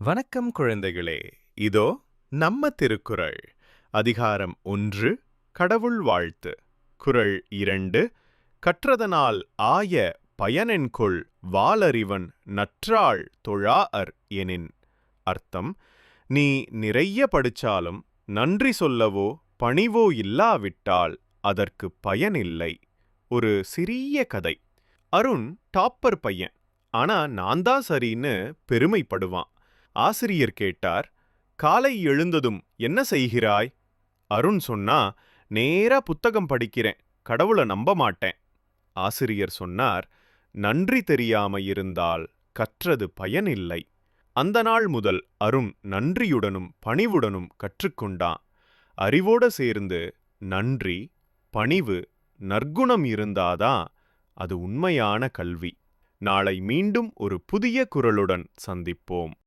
வணக்கம் குழந்தைகளே. இதோ நம்ம திருக்குறள். அதிகாரம் ஒன்று கடவுள் வாழ்த்து. குறள் இரண்டு கற்றதனால் ஆய பயனென்கொள் வாலறிவன் நற்றாள் தொழா அர் எனின். அர்த்தம் நீ நிறைய படிச்சாலும் நன்றி சொல்லவோ பணிவோ இல்லாவிட்டால் அதற்கு பயனில்லை. ஒரு சிறிய கதை. அருண் டாப்பர் பையன். ஆனா நான் தான் சரின்னு பெருமைப்படுவான். ஆசிரியர் கேட்டார் காலை எழுந்ததும் என்ன செய்கிறாய்? அருண் சொன்னா நேரா புத்தகம் படிக்கிறேன் கடவுளை நம்ப மாட்டேன். ஆசிரியர் சொன்னார் நன்றி தெரியாம இருந்தால் கற்றது பயனில்லை. அந்த நாள் முதல் அருண் நன்றியுடனும் பணிவுடனும் கற்றுக்கொண்டான். அறிவோட சேர்ந்து நன்றி பணிவு நற்குணம் இருந்தாதான் அது உண்மையான கல்வி. நாளை மீண்டும் ஒரு புதிய குரலுடன் சந்திப்போம்.